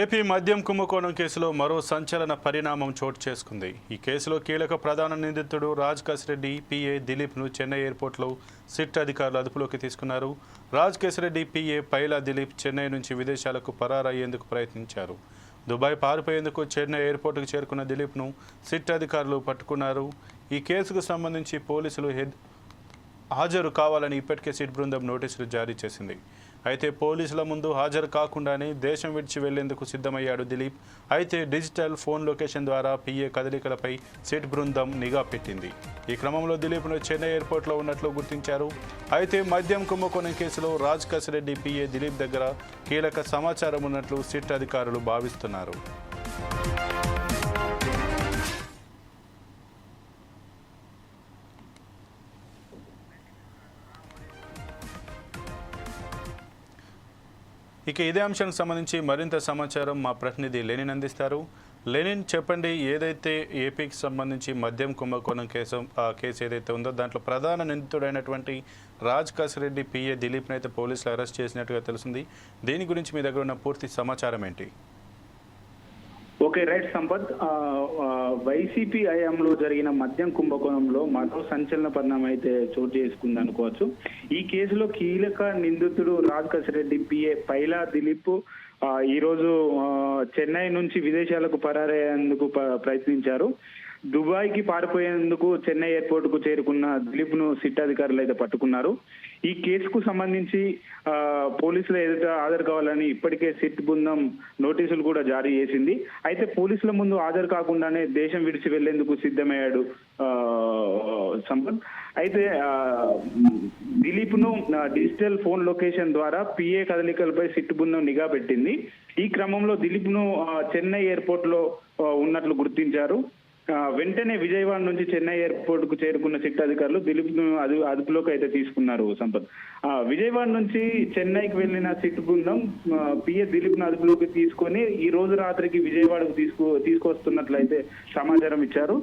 AP మద్యం కుంభకోణం కేసులో మరో సంచలన పరిణామం చోటు చేసుకుంది. ఈ కేసులో కీలక ప్రధాన నిందితుడు రాజ్ రెడ్డి పిఏ దిలీప్ను చెన్నై ఎయిర్పోర్ట్లో సిట్ అధికారులు అదుపులోకి తీసుకున్నారు. రాజ్ రెడ్డి పిఏ పైలా దిలీప్ చెన్నై నుంచి విదేశాలకు పరారయ్యేందుకు ప్రయత్నించారు. దుబాయ్ పారిపోయేందుకు చెన్నై ఎయిర్పోర్టుకు చేరుకున్న దిలీప్ను సిట్ అధికారులు పట్టుకున్నారు. ఈ కేసుకు సంబంధించి పోలీసులు హాజరు కావాలని ఇప్పటికే సిట్ బృందం నోటీసులు జారీ చేసింది. అయితే పోలీసుల ముందు హాజరు కాకుండానే దేశం విడిచి వెళ్ళేందుకు సిద్ధమయ్యాడు దిలీప్. అయితే డిజిటల్ ఫోన్ లొకేషన్ ద్వారా పిఏ కదలికలపై సిట్ బృందం నిఘా పెట్టింది. ఈ క్రమంలో దిలీప్ను చెన్నై ఎయిర్పోర్ట్లో ఉన్నట్లు గుర్తించారు. అయితే మద్యం కుంభకోణం కేసులో రాజ్ కసిరెడ్డి పిఏ దిలీప్ దగ్గర కీలక సమాచారం ఉన్నట్లు సిట్ అధికారులు భావిస్తున్నారు. ఇక ఇదే అంశానికి సంబంధించి మరింత సమాచారం మా ప్రతినిధి లెనిన్ అందిస్తారు. లెనిన్ చెప్పండి ఏదైతే ఏపీకి సంబంధించి మద్యం కుంభకోణం కేసు ఆ కేసు ఏదైతే ఉందో దాంట్లో ప్రధాన నిందితుడైనటువంటి రాజ్ కసిరెడ్డి పిఏ దిలీప్ని అయితే పోలీసులు అరెస్ట్ చేసినట్టుగా తెలిసింది దీని గురించి మీ దగ్గర ఉన్న పూర్తి సమాచారం ఏంటి? Okay right Sampath. వైసీపీ హయాంలో జరిగిన మద్యం కుంభకోణంలో మరో సంచలన పరిణామం అయితే చోటు చేసుకుంది అనుకోవచ్చు. ఈ కేసులో కీలక నిందితుడు రాజ్ కసిరెడ్డి పిఏ పైలా దిలీప్ ఈరోజు ఈ రోజు చెన్నై నుంచి విదేశాలకు పరారయ్యేందుకు ప్రయత్నించారు. దుబాయ్కి పారిపోయేందుకు చెన్నై ఎయిర్పోర్ట్కు చేరుకున్న దిలీప్ను సిట్ అధికారులు అయితే పట్టుకున్నారు. ఈ కేసుకు సంబంధించి పోలీసుల ఎదుట హాజరు కావాలని ఇప్పటికే సిట్ బృందం నోటీసులు కూడా జారీ చేసింది. అయితే పోలీసుల ముందు హాజరు కాకుండానే దేశం విడిచి వెళ్ళేందుకు సిద్ధమయ్యాడు సంపత్ అయితే ను డిజిటల్ ఫోన్ లొకేషన్ ద్వారా పిఏ కదలికలపై సిట్ బృందం నిఘా పెట్టింది. ఈ క్రమంలో దిలీప్ను చెన్నై ఎయిర్పోర్ట్లో ఉన్నట్లు గుర్తించారు. వెంటనే విజయవాడ నుంచి చెన్నై ఎయిర్పోర్ట్కు చేరుకున్న సిట్ అధికారులు దిలీప్ను అదుపులోకి అయితే తీసుకున్నారు సంపత్. ఆ, విజయవాడ నుంచి చెన్నైకి వెళ్ళిన సిట్ బృందం పిఎస్ దిలీప్ను అదుపులోకి తీసుకొని ఈ రోజు రాత్రికి విజయవాడకు తీసుకు తీసుకొస్తున్నట్లయితే సమాచారం ఇచ్చారు.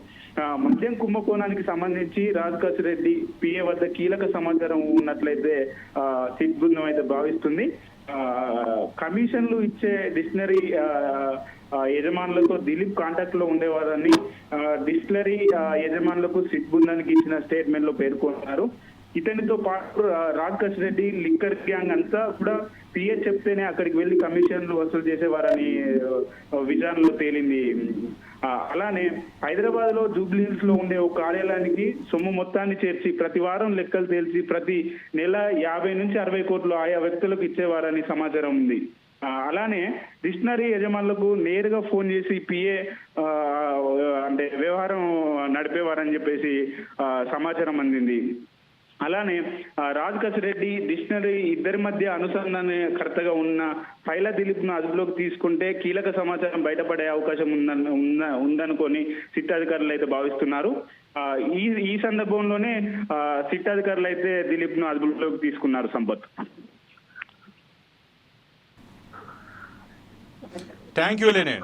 మద్యం కుంభకోణానికి సంబంధించి రాజ్ రెడ్డి పిఏ వద్ద కీలక సమాచారం ఉన్నట్లయితే ఆ, సిట్ బృందం అయితే భావిస్తుంది. కమిషన్లు ఇచ్చే డిక్షనరీ యజమానులతో దిలీప్ కాంటాక్ట్లో ఉండేవారని డిస్టిలరీ యజమానులకు సిట్ బృందానికి ఇచ్చిన స్టేట్మెంట్లో పేర్కొన్నారు. ఇతనితో పాటు రాజ్ రెడ్డి లిక్కర్ గ్యాంగ్ అంతా కూడా పిఏ చెప్తేనే అక్కడికి వెళ్ళి కమిషన్లు వసూలు చేసేవారని ఆ, విచారణలో తేలింది. అలానే హైదరాబాద్లో జూబ్లీ లో ఉండే ఒక కార్యాలయానికి సొమ్ము మొత్తాన్ని చేర్చి ప్రతి వారం లెక్కలు తేల్చి ప్రతి నెల యాభై నుంచి అరవై కోట్లు ఆయా వ్యక్తులకు ఇచ్చేవారని సమాచారం ఉంది. అలానే డిక్షనరీ యజమానులకు నేరుగా ఫోన్ చేసి పిఏ అంటే వ్యవహారం నడిపేవారని చెప్పేసి సమాచారం అందింది. అలానే ఆ, రెడ్డి డిక్షనరీ ఇద్దరి మధ్య అనుసంధానకర్తగా ఉన్న ఫైల దిలీప్ను అదుపులోకి తీసుకుంటే కీలక సమాచారం బయటపడే అవకాశం ఉందని ఉందనుకొని సిట్ అధికారులు అయితే భావిస్తున్నారు. ఈ ఈ సందర్భంలోనే సిట్ అధికారులు అయితే దిలీప్ను అదుపులోకి తీసుకున్నారు సంపత్. థ్యాంక్ యూ లేనే